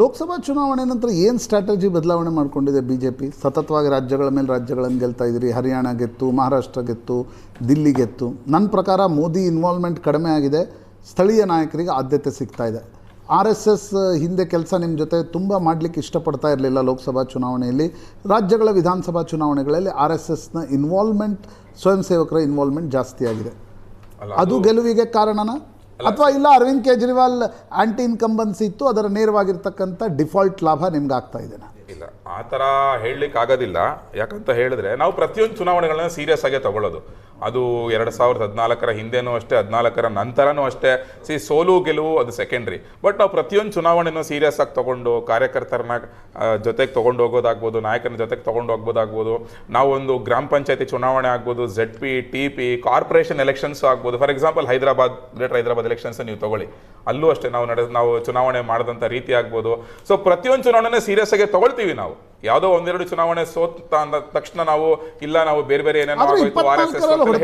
ಲೋಕಸಭಾ ಚುನಾವಣೆ ನಂತರ ಏನು ಸ್ಟ್ರಾಟಜಿ ಬದಲಾವಣೆ ಮಾಡಿಕೊಂಡಿದೆ ಬಿ ಜೆ ಪಿ ಸತತವಾಗಿ ರಾಜ್ಯಗಳ ಮೇಲೆ ರಾಜ್ಯಗಳನ್ನು ಗೆಲ್ತಾ ಇದ್ದೀರಿ ಹರಿಯಾಣ ಗೆತ್ತು ಮಹಾರಾಷ್ಟ್ರ ಗೆತ್ತು ದಿಲ್ಲಿ ಗೆತ್ತು. ನನ್ನ ಪ್ರಕಾರ ಮೋದಿ ಇನ್ವಾಲ್ವ್ಮೆಂಟ್ ಕಡಿಮೆ ಆಗಿದೆ. ಸ್ಥಳೀಯ ನಾಯಕರಿಗೆ ಆದ್ಯತೆ ಸಿಗ್ತಾ ಇದೆ. ಆರ್ ಎಸ್ ಎಸ್ ಹಿಂದೆ ಕೆಲಸ ನಿಮ್ಮ ಜೊತೆ ತುಂಬ ಮಾಡಲಿಕ್ಕೆ ಇಷ್ಟಪಡ್ತಾ ಇರಲಿಲ್ಲ ಲೋಕಸಭಾ ಚುನಾವಣೆಯಲ್ಲಿ. ರಾಜ್ಯಗಳ ವಿಧಾನಸಭಾ ಚುನಾವಣೆಗಳಲ್ಲಿ ಆರ್ ಎಸ್ ಎಸ್ನ ಇನ್ವಾಲ್ವ್ಮೆಂಟ್ ಸ್ವಯಂ ಸೇವಕರ ಇನ್ವಾಲ್ವ್ಮೆಂಟ್ ಜಾಸ್ತಿ ಆಗಿದೆ. ಅದು ಗೆಲುವಿಗೆ ಕಾರಣನ? ಅಥವಾ ಇಲ್ಲ ಅರವಿಂದ್ ಕೇಜ್ರಿವಾಲ್ ಆಂಟಿ ಇನ್ಕಂಬನ್ಸಿ ಇತ್ತು ಅದರ ನೇರವಾಗಿರ್ತಕ್ಕಂಥ ಡಿಫಾಲ್ಟ್ ಲಾಭ ನಿಮ್ಗೆ ಆಗ್ತಾ ಇದೆ. ಇಲ್ಲ. ಆ ಥರ ಹೇಳಲಿಕ್ಕೆ ಆಗೋದಿಲ್ಲ ಯಾಕಂತ ಹೇಳಿದ್ರೆ ನಾವು ಪ್ರತಿಯೊಂದು ಚುನಾವಣೆಗಳನ್ನ ಸೀರಿಯಸ್ ಆಗೇ ತಗೊಳ್ಳೋದು. ಅದು ಎರಡು ಸಾವಿರದ ಹದಿನಾಲ್ಕರ ಹಿಂದೆನೂ ಅಷ್ಟೇ, ಹದಿನಾಲ್ಕರ ನಂತರನೂ ಅಷ್ಟೇ. ಸಿ ಸೋಲು, ಗೆಲುವು ಅದು ಸೆಕೆಂಡ್ರಿ ಬಟ್ ನಾವು ಪ್ರತಿಯೊಂದು ಚುನಾವಣೆನೂ ಸೀರಿಯಸ್ ಆಗಿ ತಗೊಂಡು, ಕಾರ್ಯಕರ್ತರನ್ನ ಜೊತೆಗೆ ತೊಗೊಂಡು ಹೋಗೋದಾಗ್ಬೋದು, ನಾಯಕನ ಜೊತೆಗೆ ತೊಗೊಂಡು ಹೋಗ್ಬೋದಾಗ್ಬೋದು. ನಾವೊಂದು ಗ್ರಾಮ ಪಂಚಾಯತಿ ಚುನಾವಣೆ ಆಗ್ಬೋದು Z P T P corporation elections ಆಗ್ಬೋದು. For example Hyderabad Greater Hyderabad elections ನೀವು ತಗೊಳ್ಳಿ. ಅಲ್ಲೂ ಅಷ್ಟೇ ನಾವು ನಡೆ ನಾವು ಚುನಾವಣೆ ಮಾಡಿದಂಥ ರೀತಿ ಆಗ್ಬೋದು. ಸೊ ಪ್ರತಿಯೊಂದು ಚುನಾವಣೆನೇ ಸೀರಿಯಸ್ ಆಗಿ ತಗೊಳ್ತೀವಿ ನಾವು. ಯಾವುದೋ ಒಂದೆರಡು ಚುನಾವಣೆ ಸೋತ ಅಂದ ತಕ್ಷಣ ನಾವು ಇಲ್ಲ ನಾವು ಬೇರೆ ಬೇರೆ ಏನೇನೋ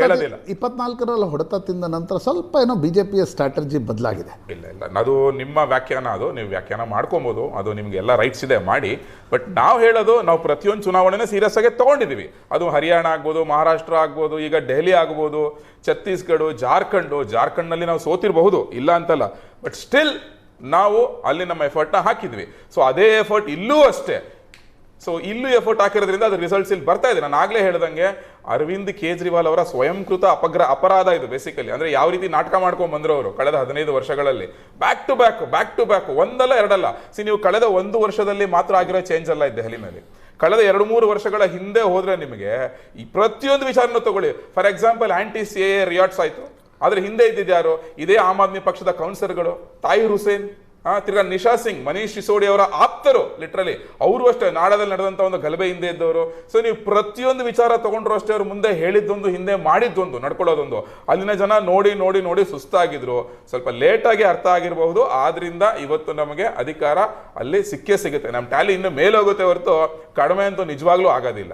ಹೇಳೋದಿಲ್ಲ. ಇಪ್ಪತ್ನಾಲ್ಕರಲ್ಲಿ ಹೊಡೆತ ತಿಂದ ನಂತರ ಸ್ವಲ್ಪ ಏನೋ ಬಿ ಜೆ ಪಿಯ ಸ್ಟ್ರಾಟಜಿ ಬದಲಾಗಿದೆ. ಇಲ್ಲ ಇಲ್ಲ. ಅದು ನಿಮ್ಮ ವ್ಯಾಖ್ಯಾನ ಅದು ನೀವು ವ್ಯಾಖ್ಯಾನ ಮಾಡ್ಕೊಬೋದು ಅದು ನಿಮ್ಗೆ ಎಲ್ಲ ರೈಟ್ಸ್ ಇದೆ ಮಾಡಿ. ಬಟ್ ನಾವು ಹೇಳೋದು ನಾವು ಪ್ರತಿಯೊಂದು ಚುನಾವಣೆನ ಸೀರಿಯಸ್ ಆಗಿ ತಗೊಂಡಿದ್ದೀವಿ. ಅದು ಹರಿಯಾಣ ಆಗ್ಬೋದು ಮಹಾರಾಷ್ಟ್ರ ಆಗ್ಬೋದು ಈಗ ಡೆಹಲಿ ಆಗ್ಬೋದು ಛತ್ತೀಸ್ಗಢ ಜಾರ್ಖಂಡು ಜಾರ್ಖಂಡ್ನಲ್ಲಿ ನಾವು ಸೋತಿರಬಹುದು ಇಲ್ಲ ಅಂತಲ್ಲ. ಬಟ್ ಸ್ಟಿಲ್ ನಾವು ಅಲ್ಲಿ ನಮ್ಮ ಎಫರ್ಟ್ನ ಹಾಕಿದ್ವಿ. ಸೊ ಅದೇ ಎಫರ್ಟ್ ಇಲ್ಲೂ ಅಷ್ಟೇ. ಸೊ ಇಲ್ಲೂ ಎಫರ್ಟ್ ಹಾಕಿರೋದ್ರಿಂದ ಅದು ರಿಸಲ್ಟ್ಸ್ ಇಲ್ಲಿ ಬರ್ತಾ ಇದೆ. ನಾನು ಆಗಲೇ ಹೇಳ್ದಂಗೆ ಅರವಿಂದ್ ಕೇಜ್ರಿವಾಲ್ ಅವರ ಸ್ವಯಂಕೃತ ಅಪಗ್ರ, ಅಪರಾಧ ಇದು ಬೇಸಿಕಲಿ ಅಂದ್ರೆ ಯಾವ ರೀತಿ ನಾಟಕ ಮಾಡ್ಕೊಂಡ್ ಬಂದ್ರು ಅವರು ಕಳೆದ ಹದಿನೈದು ವರ್ಷಗಳಲ್ಲಿ. Back to back back to back ಒಂದಲ್ಲ ಎರಡಲ್ಲ. ಸಿ ನೀವು ಕಳೆದ ಒಂದು ವರ್ಷದಲ್ಲಿ ಮಾತ್ರ ಆಗಿರೋ ಚೇಂಜ್ ಅಲ್ಲ ಇದೆ ದೆಹಲಿನಲ್ಲಿ ಕಳೆದ ಎರಡು ಮೂರು ವರ್ಷಗಳ ಹಿಂದೆ ಹೋದರೆ ನಿಮಗೆ ಈ ಪ್ರತಿಯೊಂದು ವಿಚಾರನೂ ತಗೊಳ್ಳಿ. For example anti C A riots ಆಯಿತು. ಆದ್ರೆ ಹಿಂದೆ ಇದ್ದಿದ್ದು ಯಾರು? ಇದೇ ಆಮ್ ಆದ್ಮಿ ಪಕ್ಷದ ಕೌನ್ಸಿಲರ್ಗಳು ತಾಯ್ ಹುಸೇನ್. ತಿರ್ಗಾ ನಿಶಾ ಸಿಂಗ್, ಮನೀಶ್ ಸಿಸೋಡಿ ಅವರ ಆಪ್ತರು ಲಿಟ್ರಲಿ ಅವರು ಅಷ್ಟೇ ನಾಡದಲ್ಲಿ ನಡೆದಂತ ಒಂದು ಗಲಭೆ ಹಿಂದೆ ಇದ್ದವರು. ಸೊ ನೀವು ಪ್ರತಿಯೊಂದು ವಿಚಾರ ತಗೊಂಡ್ರು ಅಷ್ಟೇ ಅವ್ರು ಮುಂದೆ ಹೇಳಿದ್ದೊಂದು, ಹಿಂದೆ ಮಾಡಿದ್ದೊಂದು, ನಡ್ಕೊಳ್ಳೋದೊಂದು. ಅಲ್ಲಿನ ಜನ ನೋಡಿ ನೋಡಿ ನೋಡಿ ಸುಸ್ತಾಗಿದ್ರು. ಸ್ವಲ್ಪ ಲೇಟಾಗಿ ಅರ್ಥ ಆಗಿರಬಹುದು. ಆದ್ರಿಂದ ಇವತ್ತು ನಮಗೆ ಅಧಿಕಾರ ಅಲ್ಲಿ ಸಿಕ್ಕೇ ಸಿಗುತ್ತೆ. ನಮ್ಮ ಟ್ಯಾಲಿ ಇನ್ನು ಮೇಲೋಗುತ್ತೆ ಹೊರತು ಕಡಿಮೆ ಅಂತೂ ನಿಜವಾಗ್ಲೂ ಆಗೋದಿಲ್ಲ.